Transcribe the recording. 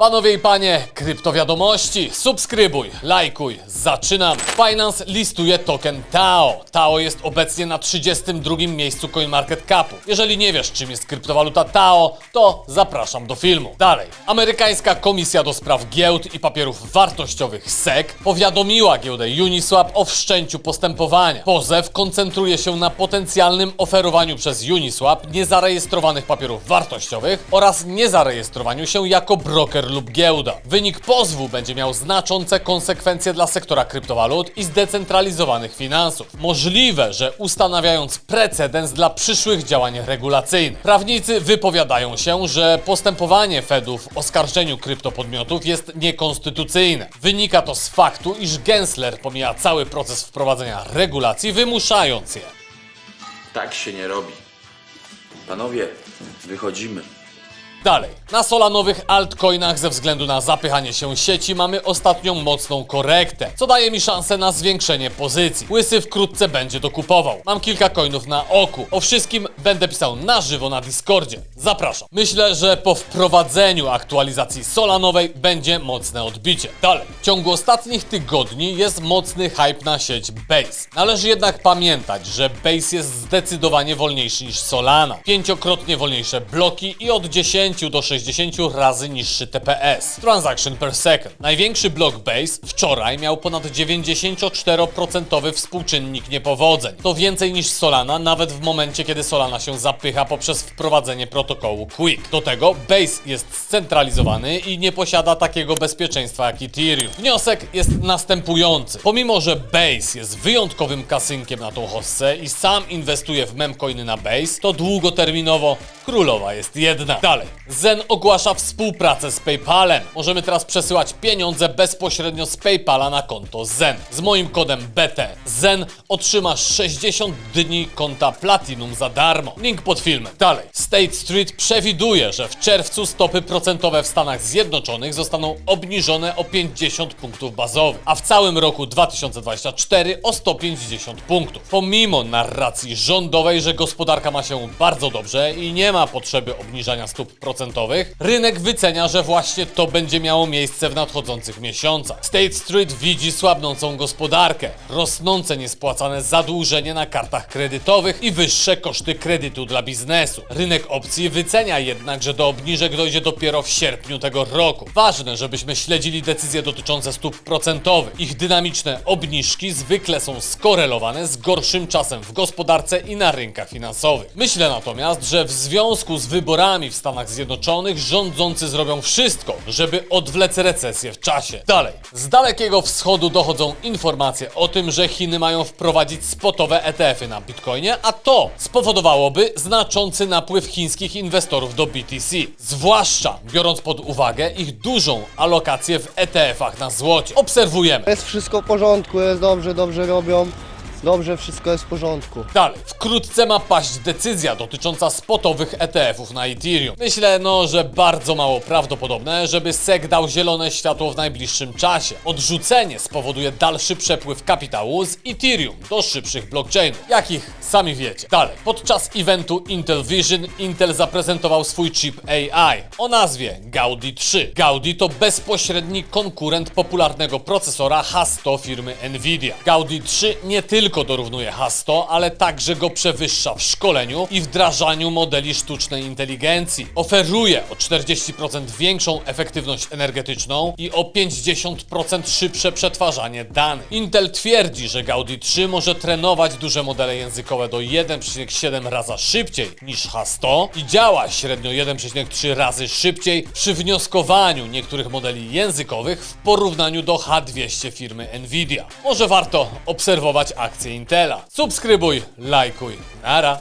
Panowie i panie, kryptowiadomości, subskrybuj, lajkuj, zaczynam. Binance listuje token TAO. TAO jest obecnie na 32 miejscu CoinMarketCapu. Jeżeli nie wiesz, czym jest kryptowaluta TAO, to zapraszam do filmu. Dalej. Amerykańska Komisja do Spraw Giełd i Papierów Wartościowych SEC powiadomiła giełdę Uniswap o wszczęciu postępowania. Pozew koncentruje się na potencjalnym oferowaniu przez Uniswap niezarejestrowanych papierów wartościowych oraz niezarejestrowaniu się jako broker lub giełda. Wynik pozwu będzie miał znaczące konsekwencje dla sektora kryptowalut i zdecentralizowanych finansów. Możliwe, że ustanawiając precedens dla przyszłych działań regulacyjnych. Prawnicy wypowiadają się, że postępowanie Fedu w oskarżeniu kryptopodmiotów jest niekonstytucyjne. Wynika to z faktu, iż Gensler pomija cały proces wprowadzenia regulacji, wymuszając je. Tak się nie robi. Panowie, wychodzimy. Dalej. Na solanowych altcoinach ze względu na zapychanie się sieci mamy ostatnią mocną korektę, co daje mi szansę na zwiększenie pozycji. Łysy wkrótce będzie dokupował. Mam kilka coinów na oku. O wszystkim będę pisał na żywo na Discordzie. Zapraszam. Myślę, że po wprowadzeniu aktualizacji solanowej będzie mocne odbicie. Dalej. W ciągu ostatnich tygodni jest mocny hype na sieć Base. Należy jednak pamiętać, że Base jest zdecydowanie wolniejszy niż Solana. Pięciokrotnie wolniejsze bloki i od 10 do 60 razy niższy TPS. Transaction per second. Największy blok Base wczoraj miał ponad 94% współczynnik niepowodzeń. To więcej niż Solana, nawet w momencie, kiedy Solana się zapycha poprzez wprowadzenie protokołu Quick. Do tego Base jest scentralizowany i nie posiada takiego bezpieczeństwa jak Ethereum. Wniosek jest następujący. Pomimo, że Base jest wyjątkowym kasynkiem na tą hossę i sam inwestuje w memcoiny na Base, to długoterminowo królowa jest jedna. Dalej. Zen ogłasza współpracę z PayPalem. Możemy teraz przesyłać pieniądze bezpośrednio z PayPala na konto Zen. Z moim kodem BT Zen otrzymasz 60 dni konta Platinum za darmo. Link pod filmem. Dalej. State Street przewiduje, że w czerwcu stopy procentowe w Stanach Zjednoczonych zostaną obniżone o 50 punktów bazowych, a w całym roku 2024 o 150 punktów. Pomimo narracji rządowej, że gospodarka ma się bardzo dobrze i nie ma potrzeby obniżania stóp procentowych, rynek wycenia, że właśnie to będzie miało miejsce w nadchodzących miesiącach. State Street widzi słabnącą gospodarkę, rosnące niespłacane zadłużenie na kartach kredytowych i wyższe koszty kredytu dla biznesu. Rynek opcji wycenia jednak, że do obniżek dojdzie dopiero w sierpniu tego roku. Ważne, żebyśmy śledzili decyzje dotyczące stóp procentowych. Ich dynamiczne obniżki zwykle są skorelowane z gorszym czasem w gospodarce i na rynkach finansowych. Myślę natomiast, że w związku z wyborami w Stanach Zjednoczonych rządzący zrobią wszystko, żeby odwlec recesję w czasie. Dalej. Z dalekiego wschodu dochodzą informacje o tym, że Chiny mają wprowadzić spotowe ETF-y na Bitcoinie, a to spowodowałoby znaczący napływ chińskich inwestorów do BTC. Zwłaszcza biorąc pod uwagę ich dużą alokację w ETF-ach na złocie. Obserwujemy. Jest wszystko w porządku, jest dobrze, dobrze robią. Dobrze, wszystko jest w porządku. Dalej, wkrótce ma paść decyzja dotycząca spotowych ETF-ów na Ethereum. Myślę, no, że bardzo mało prawdopodobne, żeby SEC dał zielone światło w najbliższym czasie. Odrzucenie spowoduje dalszy przepływ kapitału z Ethereum do szybszych blockchainów, jakich sami wiecie. Dalej, podczas eventu Intel Vision Intel zaprezentował swój chip AI o nazwie Gaudi 3. Gaudi to bezpośredni konkurent popularnego procesora H100 firmy Nvidia. Gaudi 3 nie tylko dorównuje H100, ale także go przewyższa w szkoleniu i wdrażaniu modeli sztucznej inteligencji. Oferuje o 40% większą efektywność energetyczną i o 50% szybsze przetwarzanie danych. Intel twierdzi, że Gaudi 3 może trenować duże modele językowe do 1,7 raza szybciej niż H100 i działa średnio 1,3 razy szybciej przy wnioskowaniu niektórych modeli językowych w porównaniu do H200 firmy Nvidia. Może warto obserwować akcje Intela. Subskrybuj, lajkuj, nara.